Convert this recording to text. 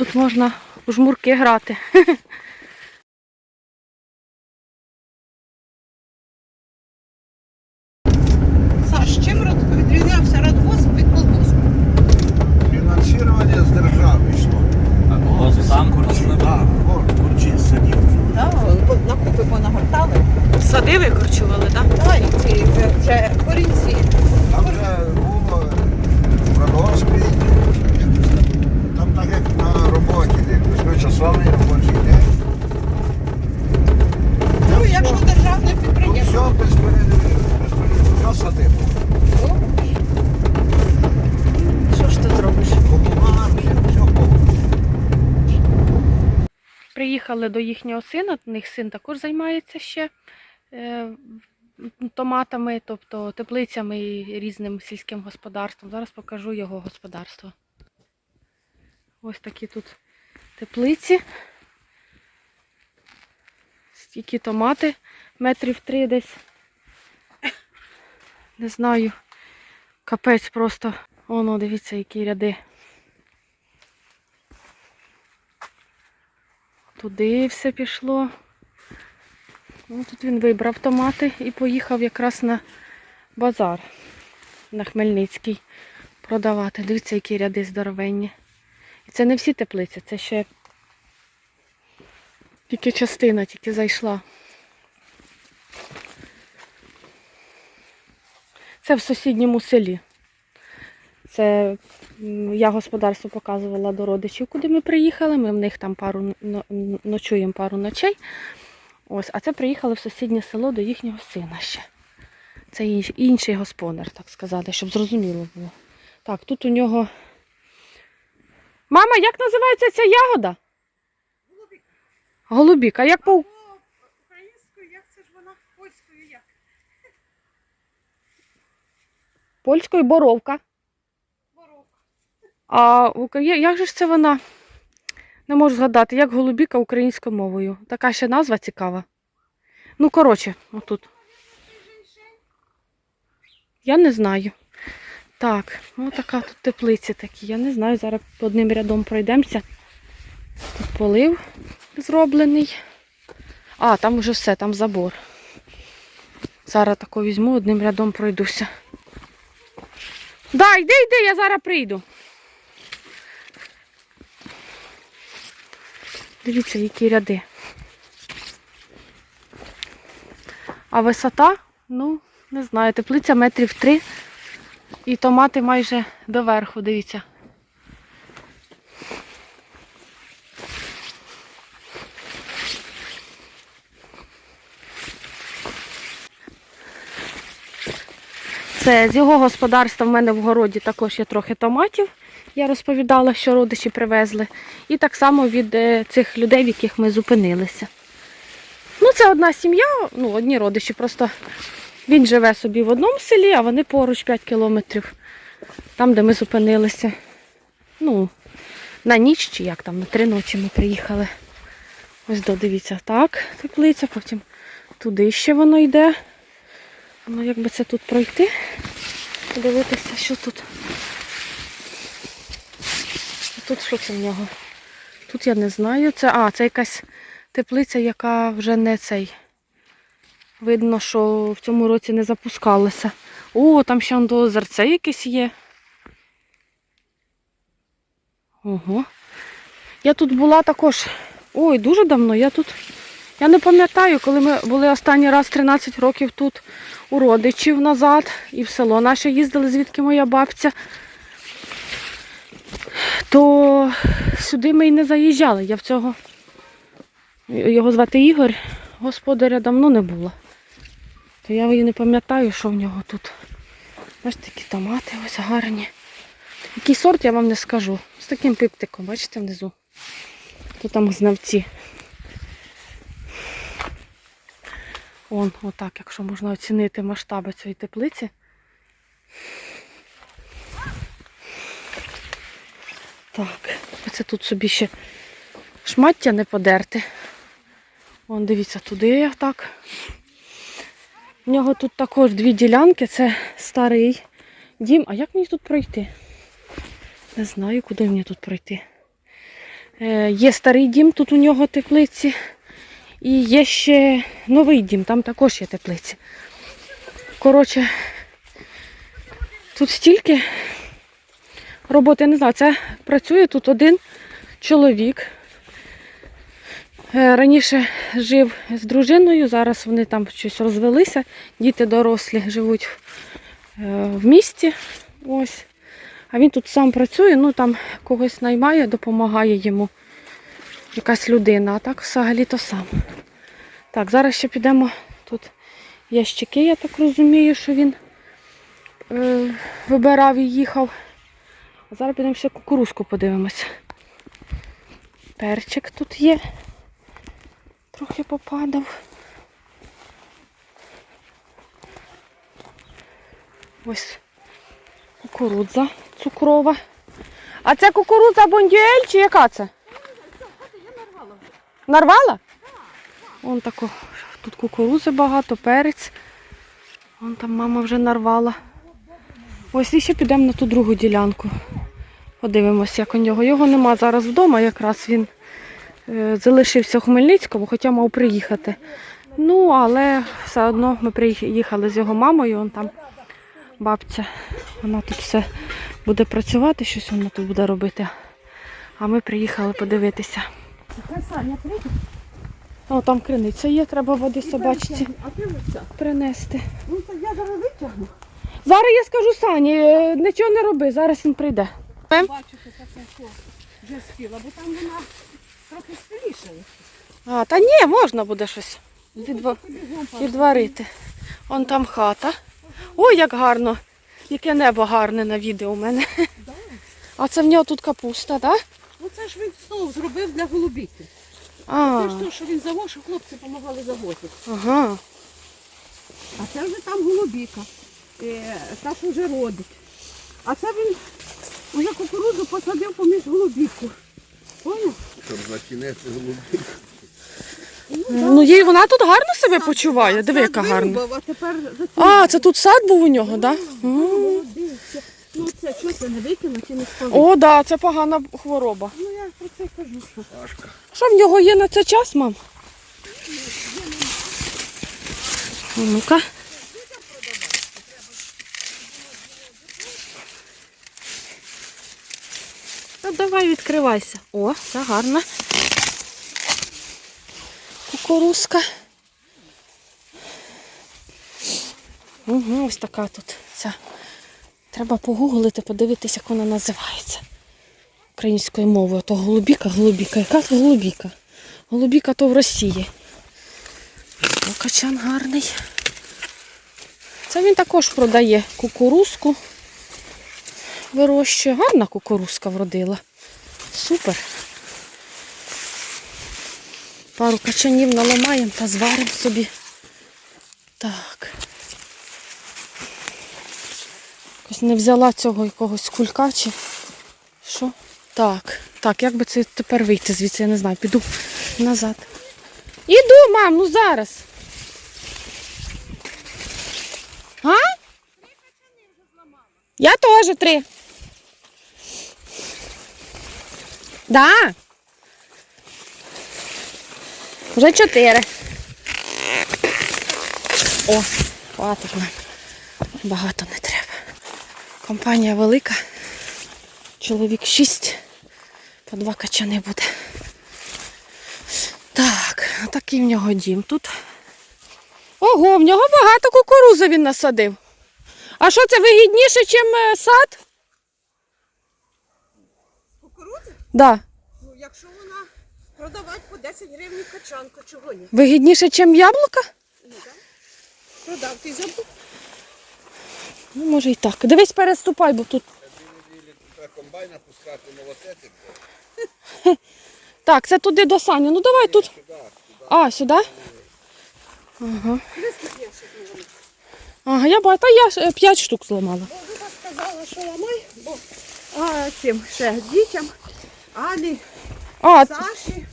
Тут можна у жмурки грати. Саш, чим відрізнявся радгосп від колгоспу? Фінансування з держави йшло. А колгосп сам курчує. А, от, курчі садів. Да, на купи понагортали. Сади викорчували, так? Да, і ці вже, корінці. Там вже було в радгоспі, так як на роботі, восьмичасовий робочий день. Ну, якщо державне підприємство. все без передових, все садиво. Що ж ти зробиш? Все повністю. Приїхали до їхнього сина, у них син також займається ще е, томатами, тобто теплицями і різним сільським господарством. Зараз покажу його господарство. Ось такі тут теплиці. Стільки томати, метрів три десь. Не знаю. Капець просто. Воно, дивіться, які ряди. Туди все пішло. Ну, тут він вибрав томати і поїхав якраз на базар на Хмельницький продавати. Дивіться, які ряди здоровенні. Це не всі теплиці, це ще тільки частина, тільки зайшла. Це в сусідньому селі. Це я господарство показувала до родичів, куди ми приїхали. Ми в них там пару ночуємо пару ночей. Ось, а це приїхали в сусіднє село до їхнього сина ще. Це інший господар, так сказати, щоб зрозуміло було. Так, тут у нього. Мама, як називається ця ягода? Голубіка. Як по Українською, як це ж вона польською як? польською боровка. Боровка. А як же ж це вона? Не можу згадати, як голубіка українською мовою. Така ще назва цікава. Ну, коротше, отут. Я не знаю. Так, ну така тут теплиці такі. Я не знаю, зараз одним рядом пройдемося. Тут полив зроблений. А, там вже все, там забор. Зараз тако візьму, одним рядом пройдуся. Да, йди, йди, я зараз прийду. Дивіться, які ряди. А висота, ну, не знаю, теплиця метрів три. І томати майже доверху, дивіться. Це з його господарства в мене в городі також є трохи томатів. Я розповідала, що родичі привезли. І так само від е, цих людей, в яких ми зупинилися. Ну, це одна сім'я, ну, одні родичі. Просто він живе собі в одному селі, а вони поруч 5 кілометрів. Там, де ми зупинилися. Ну, на ніч чи як там, на три ночі ми приїхали. Ось додивіться, так, теплиця, потім туди ще воно йде. Ну, як би це тут пройти, подивитися, що тут. Тут що це в нього? Тут я не знаю. Це, а, це якась теплиця, яка вже не цей. Видно, що в цьому році не запускалася. О, там ще до озерце якесь є. Ого. Я тут була також. Ой, дуже давно. Я тут. Я не пам'ятаю, коли ми були останній раз 13 років тут у родичів назад і в село наше їздили, звідки моя бабця. То сюди ми й не заїжджали. Я в цього його звати Ігор, господаря давно не було. То я і не пам'ятаю, що в нього тут. Бачите, такі томати ось гарні. Який сорт я вам не скажу. З таким пиптиком, бачите, внизу. Тут там знавці. Он, отак, якщо можна оцінити масштаби цієї теплиці. Так, оце тут собі ще шмаття не подерти. Вон, дивіться, туди так. В нього тут також дві ділянки, це старий дім. А як мені тут пройти? Не знаю, куди мені тут пройти. Е, Є старий дім, тут у нього теплиці. І є ще новий дім, там також є теплиці. Коротше, тут стільки роботи, не знаю, це працює тут один чоловік. Е, Раніше жив з дружиною, зараз вони там щось розвелися. Діти дорослі живуть е, в місті. Ось. А він тут сам працює, ну там когось наймає, допомагає йому якась людина, а так взагалі то сам. Так, зараз ще підемо тут ящики, я так розумію, що він е, вибирав і їхав. А зараз підемо ще кукурузку подивимося. Перчик тут є. Трохи попадав. Ось кукурудза цукрова. А це кукурудза бондюель чи яка це? Нарвала? Вон тако, тут кукурудзи багато, перець. Вон там мама вже нарвала. Ось і ще підемо на ту другу ділянку. Подивимося, як у нього. Його нема зараз вдома, якраз він залишився в Хмельницькому, хоча мав приїхати. Ну, але все одно ми приїхали з його мамою, он там бабця. Вона тут все буде працювати, щось вона тут буде робити. А ми приїхали подивитися. О, там криниця є, треба води собачці принести. Ну, то я зараз витягну. Зараз я скажу Сані, е, нічого не роби, зараз він прийде. Таке, що вже спіла, бо там вона трохи спілішає. А, та ні, можна буде щось відва- відварити. Вон там хата. Ой, як гарно. Яке небо гарне на відео у мене. А це в нього тут капуста, так? Ну це ж він знову зробив для голубіки. А, Це ж то, що він завод, що хлопці допомагали завозити. ага. А це вже там голубіка. Е, та, що вже родить. А це він вже кукурудзу посадив поміж голубіку. Щоб закінець голубі. Ну, їй вона тут гарно себе почуває. Диви, яка гарна. А тепер А, це тут сад був у нього, так? Да? Ну це що це не викинуть і не спалить? О, да, це погана хвороба. Ну я про це кажу, що. Пашка. Що в нього є на це час, мам? Ну-ка. Та давай відкривайся. О, це гарно. Кукурузка. Угу, ось така тут ця. Треба погуглити, подивитися, як вона називається українською мовою. То голубіка, голубіка. Яка то голубіка? Голубіка то в Росії. О, качан гарний. Це він також продає кукурузку. Вирощує. Гарна кукурузка вродила. Супер. Пару качанів наламаємо та зваримо собі. Так. Якось не взяла цього якогось кулька чи що? Так, так, як би це тепер вийти звідси, я не знаю, піду назад. Іду, мам, ну зараз. А? Я теж три. Да. Вже чотири. О, хватить нам. Багато не треба. Компанія велика. Чоловік шість. По два качани буде. Так, такий в нього дім тут. Ого, в нього багато кукурузи він насадив. А що це вигідніше, ніж сад? Кукурудза? Да. Ну, якщо вона продавати по 10 гривень качанку, чого ні? Вигідніше, ніж яблука? Ну, так. Продав ти забув. Ну, може і так. Дивись, переступай, бо тут. Комбайна пускати молотети. Так, це туди до Сані. Ну давай тут. А, сюди? Ага. Ага, я бачу, та я е, п'ять штук зламала. Вона сказала, що ламай, бо а, цим ще дітям, Алі, А, Саші,